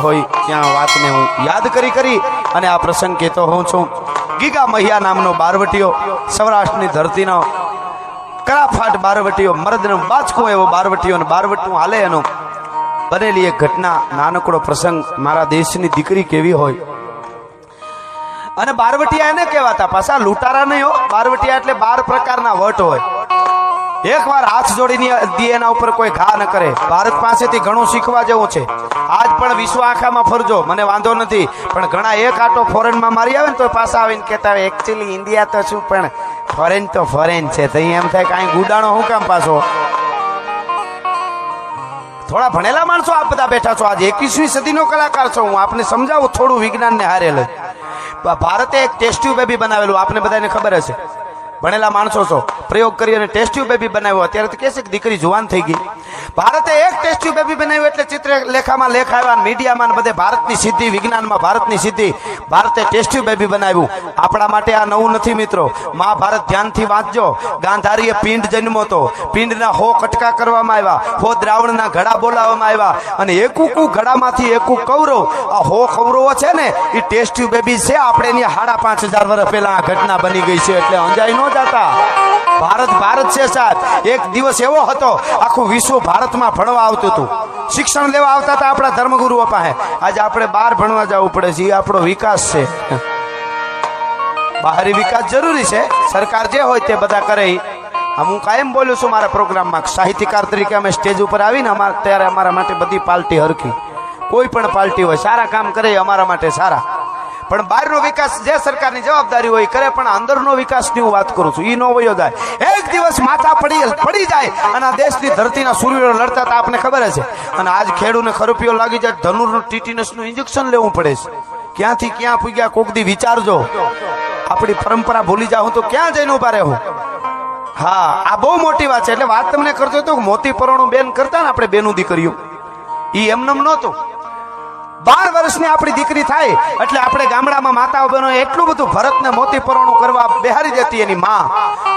હોય ત્યાં વાતને હું યાદ કરી કરી અને આ પ્રસંગ કહેતો હોઉં છું. ગીગા મહિયા નામનો બારવટીઓ સૌરાષ્ટ્રની ધરતીનો કરાફાટ બારવટીઓ મરદનો બાચકો એવો બારવટીઓ અને બારવટું હાલે એનો. બનેલી એક ઘટના, નાનકડો પ્રસંગ, મારા દેશની દીકરી કેવી હોય. અને બારવટિયા એને કહેવાતા, પાછા લૂંટારા નહીં હો. બારવટિયા એટલે બાર પ્રકારના વટ હોય. એકવાર હાથ જોડીને એના ઉપર કોઈ ઘા ન કરે. ભારત પાસેથી ઘણું શીખવા જેવું છે. આજ પણ વિશ્વ આખામાં ફરજો. મને વાંધો નથી. પણ ઘણા એક આટો ફોરેનમાં મારી આવે ને તો પાછા આવીને કહેતા હોય એકચ્યુઅલી ઇન્ડિયા તો શું, પણ ફોરેન તો ફોરેન છે. તો એમ થાય કાંઈ ગુડાણો હું કામ પાછો? થોડા ભણેલા માણસો આપ બધા બેઠા છો. આજે એકવીસમી સદીનો કલાકાર છો. હું આપને સમજાવું, થોડું વિજ્ઞાનને હારે લઈ ભારતે એક ટેસ્ટ ટ્યુબ બેબી બનાવેલું. આપને બધાને ખબર હશે. ભણેલા માણસો છો. પ્રયોગ કરી અને ટેસ્ટ ટ્યુબ બેબી બનાવ્યો. અત્યારે તો કહેશે કે દીકરી જુવાન થઈ ગઈ. ભારતે એક ટેસ્ટ બેબી બનાવ્યું એટલે ચિત્ર લેખામાં લેખ મીડિયામાં બધે ભારતની સિદ્ધિ, વિજ્ઞાનમાં ભારતની સિદ્ધિ. ભારતે ટેસ્ટ ટ્યુબ બેબી બનાવ્યું. આપણા માટે આ નવું નથી મિત્રો. મહાભારત ધ્યાનથી વાંચજો. ગાંધારીએ પિંડ જન્મો હતો. પિંડના હો કટકા કરવામાં આવ્યા. હો દ્રાવણના ઘડા બોલાવવામાં આવ્યા. અને એકુકુ ઘડામાંથી એકુ કૌરવ, આ હો કૌરવો છે ને એ ટેસ્ટ ટ્યુબ બેબી છે. આપણે એની સાડા પાંચ હજાર વર્ષ પહેલા આ ઘટના બની ગઈ છે. એટલે અંજાઈ ન જાતા. ભારત ભારત છે સાહેબ. એક દિવસ એવો હતો, આખું વિશ્વ ભારતમાં ભણવા આવતું હતું. શિક્ષણ લેવા આવતા હતા આપણા ધર્મગુરુઓ પાસે. આજે આપણે બહાર ભણવા જવું પડે છે, એ આપણો વિકાસ છે. બહારી વિકાસ જરૂરી છે. સરકાર જે હોય તે બધા કરે. હું કાયમ બોલું છું મારા પ્રોગ્રામમાં સાહિત્યકાર તરીકે અમે સ્ટેજ ઉપર આવીને અમારા ત્યારે અમારા માટે બધી પાર્ટી હરખી. કોઈ પણ પાર્ટી હોય, સારા કામ કરે અમારા માટે સારા. પણ બહારનો વિકાસ જે સરકારની જવાબદારી હોય એ કરે, પણ અંદરનો વિકાસની હું વાત કરું છું એ નો વયો જાય એક દિવસ માથા પડી પડી જાય અને આ દેશની ધરતીના સૂર્યો લડતા હતા, આપને ખબર છે અને આજ ખેડૂને ખરુપિયો લાગી જાય, ધનુરનું, ટીટીનસનું ઇન્જેક્શન લેવું પડે છે. ક્યાંથી ક્યાં પૂગ્યા, કોક દી વિચારજો. આપણી પરંપરા ભૂલી જાઉં તો ક્યાં જઈને ઊભા રહેવું હા, આ બહુ મોટી વાત છે. એટલે વાત તમને કરતો હતો મોતી પરોણું બેન કરતા ને આપણે બેનું દીકરીઓ. ઈ એમનેમ નહોતું. બાર વર્ષની આપણી દીકરી થાય, એટલે આપણે ગામડામાં માતાઓ બહેનો એટલું બધું ભરતને મોતી પરોણું કરવા બેહારી દેતી એની માં.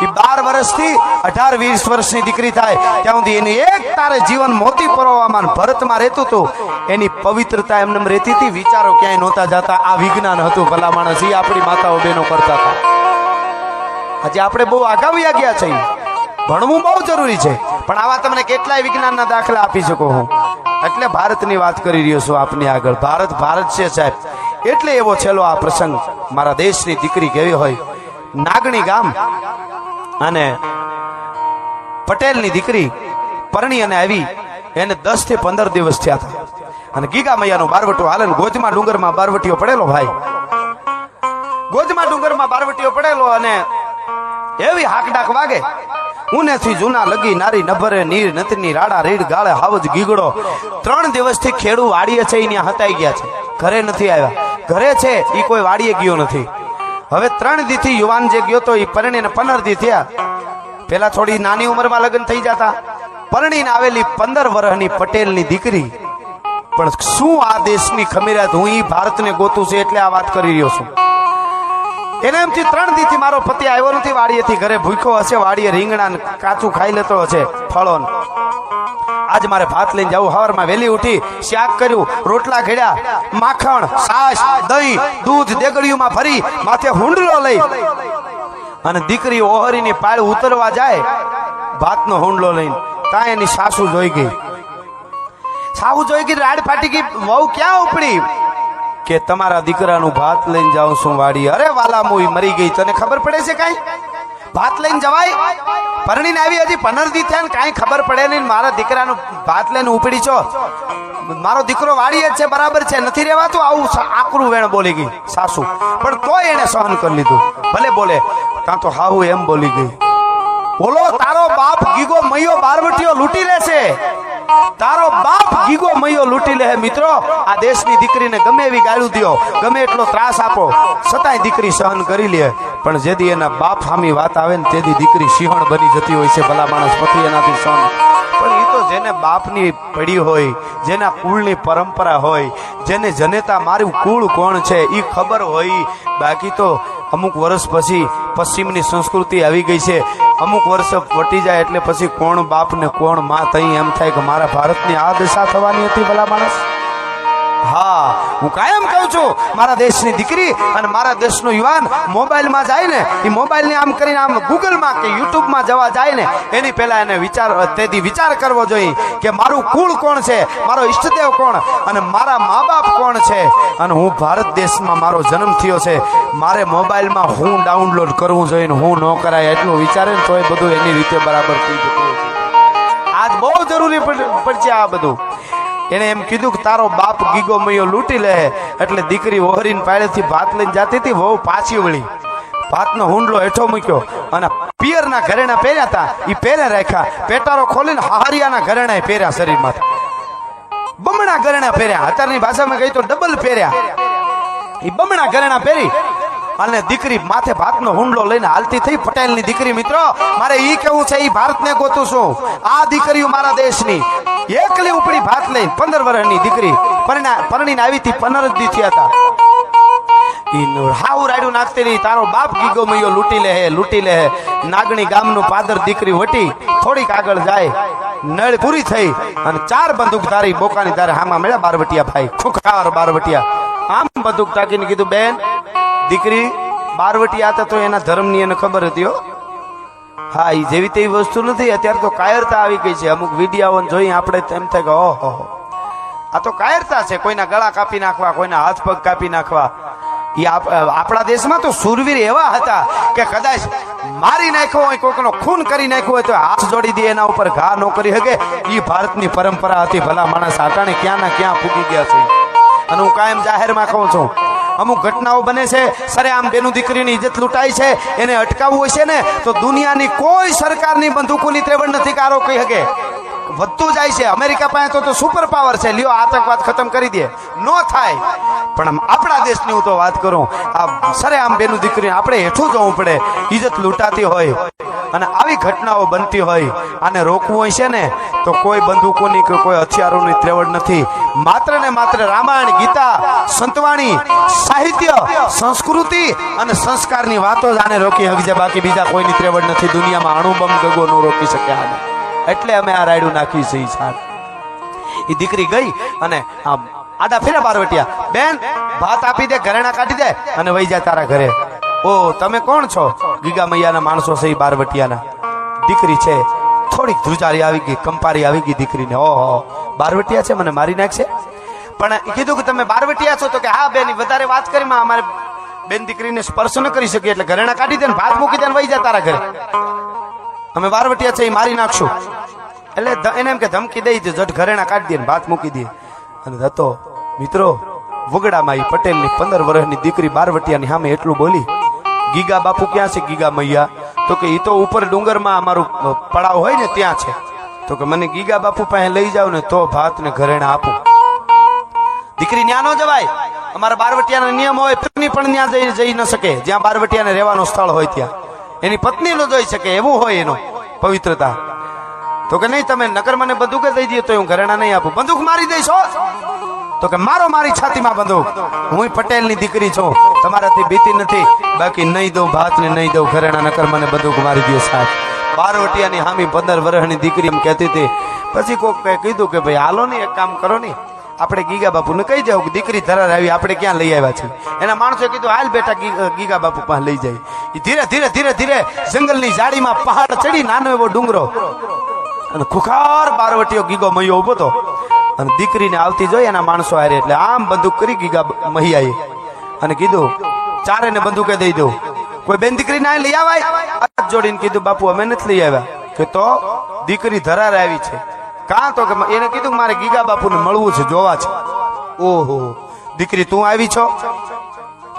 એ બાર વર્ષથી અઢાર, વીસ વર્ષની દીકરી થાય, ત્યાં સુધી એની એક તારે જીવન મોતી પરોવામાં ભરતમાં રહેતું હતું. એની પવિત્રતા એમને રહેતી હતી, વિચારો ક્યાંય નહોતા જતા. આ વિજ્ઞાન હતું ભલા માણસ એ આપણી માતાઓ બહેનો કરતા હતા. આજે આપણે બહુ આગાવ્યા ગયા છીએ. ભણવું બહુ જરૂરી છે. પણ આવા તમને કેટલાય વિજ્ઞાનના દાખલા આપી શકો હું. એટલે ભારતની વાત કરી રહ્યો છું આપની આગળ. ભારત ભારત છે સાહેબ. એટલે એવો છેલ્લો આ પ્રસંગ મારા દેશની દીકરી કેવી હોય? નાગણી ગામ અને પટેલની દીકરી પરણી અને આવી એને દસથી પંદર દિવસ થયા હતા. અને ગીગા મૈયાનો બારવટું હાલે ગોજમાં ડુંગરમાં બારવટીઓ પડેલો ભાઈ. ગોજમાં ડુંગરમાં બારવટીઓ પડેલો અને એવી હાકડાક વાગે ઉનેથી જૂના લગી નારી નભરે નીર નતની રાડા રીડ ગાળે હાવજ ગીગડો. ત્રણ દિવસથી ખેડૂ વાડીએ છે અહીંયા હતાઈ ગયા છે. ઘરે નથી આવ્યા. ઘરે છે, ઈ કોઈ વાડીએ ગયો નથી. હવે ત્રણ દીથી યુવાન જે ગયો તો એ પરણીને પંદર દી થયા. પેલા થોડી નાની ઉંમરમાં લગ્ન થઈ જતા. પરણીને આવેલી પંદર વર્ષની પટેલની દીકરી. પણ શું આ દેશની ખમીરાત? હું ઈ ભારતને ગોતું છે એટલે આ વાત કરી રહ્યો છું. એને એમથી ત્રણ દીથી મારો પતિ આવ્યો નથી, વાડીએથી ઘરે ભૂખ્યો હશે, વાડીએ રીંગણા કાચું ખાઈ લેતો હશે ફળો આજ મારે ભાત લઈને જવું હવારમાં વહેલી ઉઠી શાક કર્યું, રોટલા ઘડ્યા, માખણ, છાશ, દહીં, દૂધ, દેગડીઓમાં ભરી, માથે હુંડલો લઈ. અને દીકરી ઓહરીની પાળ ઉતરવા જાય, ભાતનો હુંડલો લઈને. ત્યાં એની સાસુ જોઈ ગઈ. સાસુ જોઈ ગઈ, રાડ ફાટી ગઈ, વહુ ક્યાં ઉપડી? કે તમારા દીકરાનું ભાત લઈને જાઉં છું વાડી અરે વાલા મોઈ, મરી ગઈ. તને ખબર પડે છે કાંઈ? ભાત લઈને જવાય? પરણીને આવી હજી પંદર દી થયા ને ખબર પડે નહીં મારા દીકરાનું ભાત લઈને ઉપડી છો. મારો દીકરો વાળી જ છે, બરાબર છે, નથી રહેવાતું? આવું આકરું વેણ બોલી ગઈ, સાસુ. પણ તોય એને સહન કરી લીધું. ભલે બોલે, કાં તો હાહુ એમ બોલી ગઈ. બોલો, તારો બાપ ગીગો મૈયો બારવટીઓ લૂંટી લેશે. તારો બાપ ગીગો મયો લૂંટી લે મિત્રો. આ દેશની દીકરીને ગમે એવી ગાળું દો ગમે એટલો ત્રાસ આપો, છતાંય દીકરી સહન કરી લે. પણ જેદી એના બાપ સામી વાત આવે ને તેદી દીકરી સિંહણ બની જતી હોય છે ભલા માણસ પછી એનાથી સહન. પણ એ તો જેને બાપની પડી હોય, જેના કુળની પરંપરા હોય, જેને જનેતા મારું કુળ કોણ છે એ ખબર હોય. બાકી તો અમુક વર્ષ પછી પશ્ચિમની સંસ્કૃતિ આવી ગઈ છે. અમુક વર્ષ વટી જાય એટલે પછી કોણ બાપ ને કોણમાં તઈ એમ થાય કે મારા ભારતની આ દશા થવાની હતી ભલા માણસ? હા, હું કાયમ કહું છું, મારા દેશની દીકરી અને મારા દેશનો યુવાન મોબાઈલમાં જાય ને, એ મોબાઈલને આમ કરીને આમ ગૂગલમાં કે યુટ્યુબમાં જવા જાય ને, એની પહેલાં એને વિચાર, તેથી વિચાર કરવો જોઈએ કે મારું કુળ કોણ છે, મારો ઈષ્ટદેવ કોણ અને મારા મા બાપ કોણ છે? અને હું ભારત દેશમાં મારો જન્મ થયો છે, મારે મોબાઈલમાં હું ડાઉનલોડ કરવું જોઈએ ને હું ન કરાય, એટલું વિચારે ને તોય બધું એની રીતે બરાબર થઈ જતું આજ બહુ જરૂરી પડ- પડશે આ બધું. એને એમ કીધું કે તારો બાપ ગીગો મયો લૂંટી લે એટલે દીકરી ઓહરીને પાડેથી ભાત લઈને જાતી હતી, વહુ પાછી વળી. ભાતનો હુંડલો હેઠો મૂક્યો અને પિયરના ઘરેણા પહેર્યા હતા. એ પહેરે રાખ્યા. પેટારો ખોલીને હારિયાના ઘરેણા પહેર્યા શરીરમાં બમણા ઘરેણા પહેર્યા. અત્યારની ભાષામાં કહી તો ડબલ પહેર્યા. એ બમણા ઘરેણા પહેરી અને દીકરી માથે ભાતનો હુંડલો લઈને હાલતી થઈ પટેલની દીકરી મિત્રો. મારે ઈ કેવું છે, ઈ ભારતને ગોતું છું. આ દીકરીઓ મારા દેશની. એકલી ઉપડી ભાત લઈ પંદર વર્ષની દીકરી પરણા, પરણીને આવી હતી, પંદર જ દી થયા હતા. હાવ રાડ્યું નાખતી રહી. તારો બાપ ગીગો મયો લૂંટી લે હે, લૂંટી લે હે. નાગણી ગામનું પાદર દીકરી વટી, થોડીક આગળ જાય. નળ પૂરી થઈ અને ચાર બંદૂક ધારી બોકાની તારે હામાં મળ્યા બારવટિયા ભાઈ. ખુખાર બારવટિયા. આમ બંદૂક તાકીને કીધું, બેન દીકરી બારવટી તો એના ધર્મની એને ખબર હતી હો. હા એ જેવી તેવી વસ્તુ નથી, અત્યારે તો કાયરતા આવી ગઈ છે. અમુક વિડીયાઓ જોઈ આપણે તેમ થાય કે ઓહો આ તો કાયરતા છે, કોઈના ગળા કાપી નાખવા, કોઈના હાથ પગ કાપી નાખવા. એ આપ- આપણા દેશમાં તો સુરવીર એવા હતા કે કદાચ મારી નાખ્યો હોય, કોઈકનો ખૂન કરી નાખ્યો હોય તો હાથ જોડી દે, એના ઉપર ઘા ન કરી શકે. એ ભારતની પરંપરા હતી, ભલા માણસ આટાણે ક્યાં ના ક્યાં ફૂકી ગયા છે. અને હું કાયમ જાહેરમાં કહું છું અમુક ઘટનાઓ બને છે. સરે આમ બેનું દીકરીની ઇજ્જત લૂંટાય છે, એને અટકાવવું હોય છે ને, તો દુનિયાની કોઈ સરકારની બંદૂકોની ત્રેવડ નથી કારો કહી શકે. વધતું જાય છે. અમેરિકા પાસે તો સુપર પાવર છે. લ્યો આતંકવાદ ખતમ કરી દે. નો થાય. પણ આપણા દેશની હું તો વાત કરું. આ સરે આમ બેનું દીકરી આપણે હેઠું જવું પડે. ઇજ્જત લૂંટાતી હોય. અને આવી ઘટનાઓ બનતી હોય આને રોકવું હોય છે ને, તો કોઈ બંદૂકોની કે કોઈ હથિયારોની ત્રેવડ નથી. માત્ર ને માત્ર રામાયણ, ગીતા, સંતવાણી, સાહિત્ય, સંસ્કૃતિ અને સંસ્કારની વાતો જ આને રોકી હકજે બાકી બીજા કોઈની ત્રેવડ નથી. દુનિયામાં અણુબમ ગગો ન રોકી શકે આને. એટલે અમે આ રાયડું નાખી છે સાહેબ. એ દીકરી ગઈ અને આમ આડા ફેરા પારવટિયા, બેન, ભાત આપી દે, ઘરેણા કાઢી દે અને વહી જાય તારા ઘરે. ઓ, તમે કોણ છો? ગીગા મૈયાના માણસો છે એ બારવટિયાના. દીકરી છે. થોડીક ધ્રુજારી આવી ગઈ, કંપારી આવી ગઈ દીકરીને. ઓહો, બારવટિયા છે? મને મારી નાખશે? પણ કીધું કે તમે બારવટિયા છો, તો કે હા, બેન વધારે વાત કરી, માં અમારે બેન દીકરીને સ્પર્શ ન કરી શકીએ, એટલે ઘરેણા કાઢી દે ને ભાત મૂકી દે ને વહી જાય તારા ઘરે. અમે બારવટિયા છે એ મારી નાખશું. એટલે એને એમ કે ધમકી દઈ દે જટ ઘરેણા કાઢી દે ને ભાત મૂકી દે. અને હતો મિત્રો, વગડામાં એ પટેલની પંદર વર્ષની દીકરી બારવટિયાની સામે એટલું બોલી ગીગા બાપુ ક્યાં છે? ગીગા મૈયા. તો કે એ તો ઉપર ડુંગરમાં અમારું પડાવ હોય ને ત્યાં છે. તો કે મને ગીગા બાપુ પાસે લઈ જાવ ને તો ભાત ને ઘરેણા આપું. દીકરી ન્યા જવાય. અમારા બારવટિયાના નિયમ હોય, પત્ની પણ ત્યાં જઈ ન શકે. જ્યાં બારવટિયાને રહેવાનું સ્થળ હોય ત્યાં. એની પત્ની ન જોઈ શકે, એવું હોય એનો પવિત્રતા. તો કે નહીં, તમે નકર મને બંદૂક દઈ દઈએ તો હું ઘરેણા નહીં આપું. બંદૂક મારી દઈશ તો કે મારો મારી છાતીમાં બંધો. હું પટેલની દીકરી છું. તમારાથી બીતી નથી. બાકી નહીં દઉં ભાત ને નહીં દઉં ઘરેણા, નકર મને બંદૂક મારી દે સાહેબ. બારવટિયાની હામી પંદર વર્ષની દીકરી એમ કહેતી હતી. પછી કોક કીધું કે ભાઈ, હાલો ને એક કામ કરો ને. આપણે ગીગા બાપુને કહી જાવ દીકરી ધરાર આવી, આપણે ક્યાં લઈ આવ્યા છે એના માણસો કીધું, હાલ બેટા ગીગા બાપુ પાસે લઈ જાય. એ ધીરે ધીરે ધીરે ધીરે જંગલની જાળીમાં પહાડ ચડી નાનો એવો ડુંગરો. અને ખુખાર બારવટીઓ ગીગો મયો ઊભો તો અને દીકરીને આવતી જોઈ એના માણસો હારે એટલે આમ બંદૂક કરી ગીગા મહિયાએ. અને કીધું ચારે ને બંદૂકે દઈ દઉં કોઈ બેન દીકરી ના લઈ આવાય? હાથ જોડીને કીધું, બાપુ, અમે નથી લઈ આવ્યા. કે તો દીકરી ધરાર આવી છે. કાં તો કે એને કીધું, મારે ગીગા બાપુને મળવું છે, જોવા છે. ઓહો, દીકરી, તું આવી છો?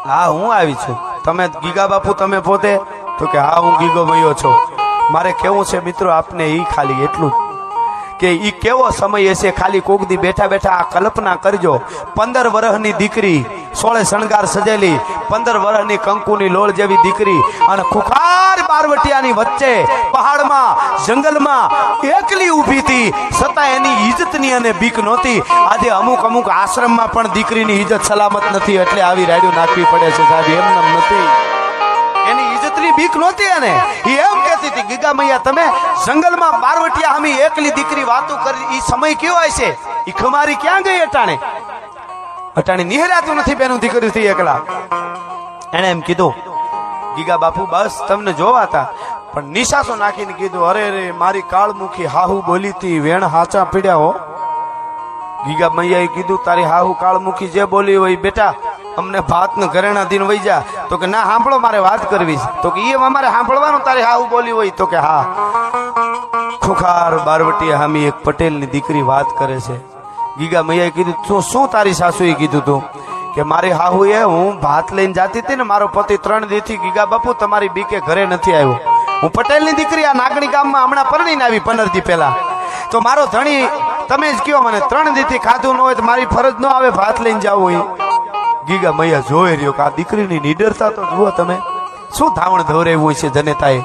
હા, હું આવી છું. તમે ગીગા બાપુ, તમે પોતે? તો કે, હા, હું ગીગો મયો છો. મારે કેવું છે મિત્રો, આપને એ ખાલી એટલું કે ઈ કેવો સમય હશે? ખાલી કોક દી બેઠા બેઠા આ કલ્પના કરજો. પંદર વર્ષની દીકરી સોળે શણગાર સજેલી, પંદર વર્ષની કંકુની લોળ જેવી દીકરી અને ખુખાર બારવટિયાની વચ્ચે પહાડમાં, જંગલમાં એકલી ઊભી હતી. છતાં એની ઇજ્જતની અને બીક નહોતી. આજે અમુક અમુક આશ્રમમાં પણ દીકરીની ઇજ્જત સલામત નથી, એટલે આવી રાડ્યું નાખવી પડે છે સાહેબ. એમ નથી. ઇજ્જતની બીક નહોતી એને એ એમ કહેતી હતી, ગીગા મૈયા, તમે જંગલમાં બારવટિયા હમી એકલી દીકરી વાતો કરી એ સમય કેવો હશે એ ખમારી ક્યાં ગઈ અટાણે? અટાણે નિહરાતું નથી બેનું દીકરી થઈ એકલા. એને એમ કીધું, ગીગા બાપુ, બસ તમને જોવાતા પણ નિશાસો નાખીને કીધું, અરે રે મારી કાળમુખી હાહુ બોલી તી વેણ હાચા પીડ્યા હો. ગીગા મૈયાએ કીધું, તારી હાહુ કાળમુખી જે બોલી હોય બેટા અમને ભાત ને ઘરેણા દિન વઈ જા. તો કે ના સાંભળો મારે વાત કરવી છે. તો કે એ અમારે સાંભળવાનું તારે હાહુ બોલી હોય. તો કે હા. ખુખાર બારવટી હામી એક પટેલની દીકરી વાત કરે છે. ગીગા મૈયાએ કીધું, તો શું તારી સાસુએ કીધું તું? કે મારી હાહુએ, હું ભાત લઈને જાતી હતી ને, મારો પતિ ત્રણ દીથી ગીગા, બાપુ, તમારી બીકે ઘરે નથી આવ્યો. હું પટેલની દીકરી આ નાગણી ગામમાં હમણાં પરણીને આવી પંદર પહેલા. તો મારો ધણી, તમે જ કયો મને, ત્રણ દીથી ખાધું ન હોય તો મારી ફરજ ન આવે ભાત લઈને જવું હોય ગીગા મૈયા જોઈ રહ્યો કે આ દીકરીની નિડરતા તો જુઓ તમે. શું ધાવણ ધવરાવ્યું છે જનેતાએ?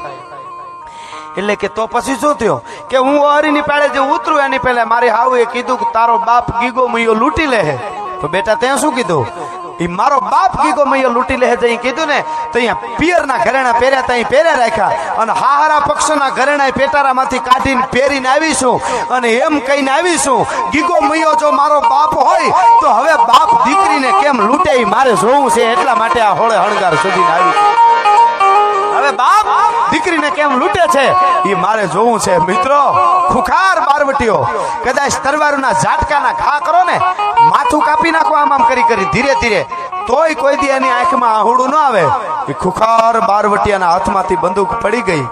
એટલે કે તો પછી શું થયો? કે હું હરીની પાડે જે ઉતરું એની પહેલા મારી એ કીધું કે તારો બાપ ગીગો મૈયો લૂંટી લે તો બેટા ત્યાં શું કીધું? મારો બાપ ગીગો મૈયો લૂંટી લે જઈ કીધું ને, તો અહીંયા પિયરના ઘરેણા પહેર્યા ત્યાં પહેર્યા રાખ્યા. અને હાહારા પક્ષના ઘરેણા પેટારામાંથી કાઢીને પહેરીને આવીશું. અને એમ કહીને આવીશું, ગીગો મૈયો, જો મારો બાપ હોય, તો હવે બાપ દીકરીને કેમ લૂંટે મારે જોવું છે, એટલા માટે આ હોળે હણગાર સુધીને આવી હવે બાપ દીકરીને કેમ લૂંટે છે? એ મારે જોવું છે. મિત્રો, ખુખાર બારવટીઓ કદાચ તરવારના ઝાટકાના ઘા કરો ને, માથું કાપી નાખો આમ આમ કરી કરી, ધીરે ધીરે. તોય કોઈ દી એની આંખમાં આહુડું ન આવે. એ ખુખાર બારવટીયાના હાથમાંથી બંદૂક પડી ગઈ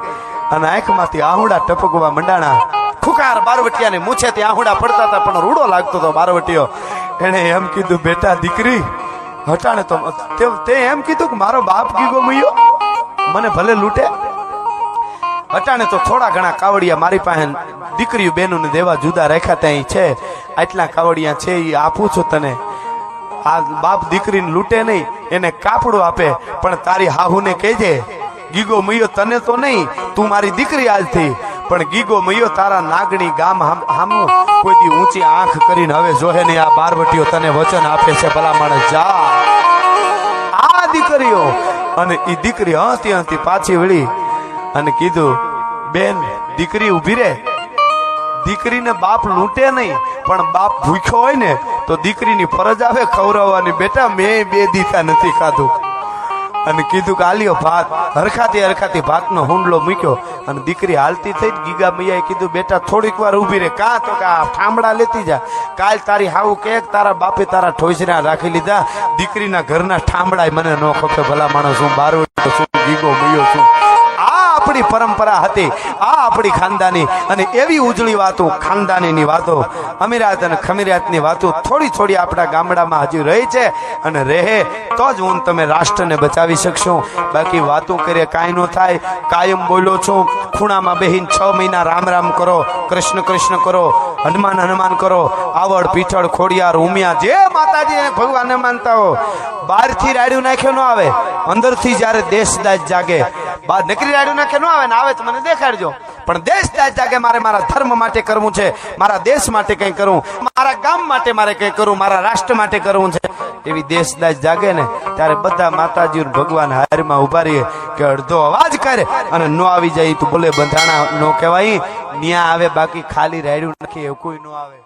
અને આંખમાંથી આહુડા ટપકવા મંડાણા. ખુખાર મૂછે મૂછેથી આહુડા પડતા હતા, પણ રૂડો લાગતો હતો બારવટીયો એણે એમ કીધું, બેટા, દીકરી, હટાણે તો તે- તે એમ કીધું કે મારો બાપ ગીગો મયો? મને ભલે લૂંટે અટાણે તો થોડા ઘણા કાવડિયા મારી પાસે દીકરીઓ બહેનોને દેવા જુદા રાખ્યા ત્યાં છે. આટલા કાવડિયા છે એ આપું છું તને. આ બાપ દીકરીને લૂંટે નહીં, એને કાપડું આપે, પણ તારી હાહુને કહેજે, ગીગો મૈયો તને તો નહીં, તું મારી દીકરી આજથી. પણ ગીગો મૈયો તારા નાગણી ગામ હામું કોઈ દી ઊંચી આંખ કરીને હવે જોહે નહીં, આ બારવટીઓ તને વચન આપે છે ભલા માણસ જા. આ દીકરીઓ. અને એ દીકરી હંતી હંતી પાછી વળી અને કીધું, બેન, દીકરી ઊભી રે દીકરીને બાપ લૂંટે નહીં, પણ બાપ ભૂખ્યો હોય ને, તો દીકરીની ફરજ આવે ખવડાવવાની. બેટા, મેં બે દીધા નથી ખાધું. અને કીધું કે, આલ્યો ભાત. હરખાતી હરખાતી ભાતનો હુંડલો મૂક્યો અને દીકરી હાલતી થઈ ગીગા મૈયાએ કીધું, બેટા, થોડીક વાર ઊભી રે કાં તો કા ઠામડા લેતી જા. કાલ તારી હાવું કે તારા બાપે તારા ઠોસરા રાખી લીધા. દીકરીના ઘરના ઠામડા મને ન ખપે, ભલા માણસ, હું બારવટો છું, ગીગો મૈયો છું. આપણી પરંપરા હતી. આ આપણી ખાનદાની અને એવી ઉજળી વાતો, ખાનદાનીની વાતો, અમીરાત અને ખમીરાતની વાતો થોડી થોડી આપણા ગામડામાં હજી રહી છે અને રહે તો જ હું તમે રાષ્ટ્રને બચાવી શકશો. બાકી વાતો કરીએ કાંઈ ન થાય. કાયમ બોલો છો, ખૂણામાં બેહીને છ મહિના રામ રામ કરો, કૃષ્ણ કૃષ્ણ કરો, હનુમાન હનુમાન કરો, આવડ, પીઠળ, ખોડિયાર, ઉમિયા, જે માતાજી અને ભગવાનને માનતા હો. બહારથી રાડ્યું નાખ્યો ન આવે. અંદરથી જ્યારે દેશદાજ જાગે, બહાર નકરી રાડ્યું નાખ્યો ન આવે ને આવે તો મને દેખાડજો. પણ દેશદાજ જાગે મારે મારા ધર્મ માટે કરવું છે, મારા દેશ માટે કંઈ કરવું મારા ગામ માટે મારે કંઈ કરવું મારા રાષ્ટ્ર માટે કરવું છે. એવી દેશદાજ જાગે ને, ત્યારે બધા માતાજી ભગવાન હારમાં ઊભા રહીએ કે અડધો અવાજ કરે અને નો આવી જાય તું ભલે બંધાણા નો કહેવાય, ન્યા આવે, બાકી ખાલી રાયડું નાખી એવું કોઈ નો આવે.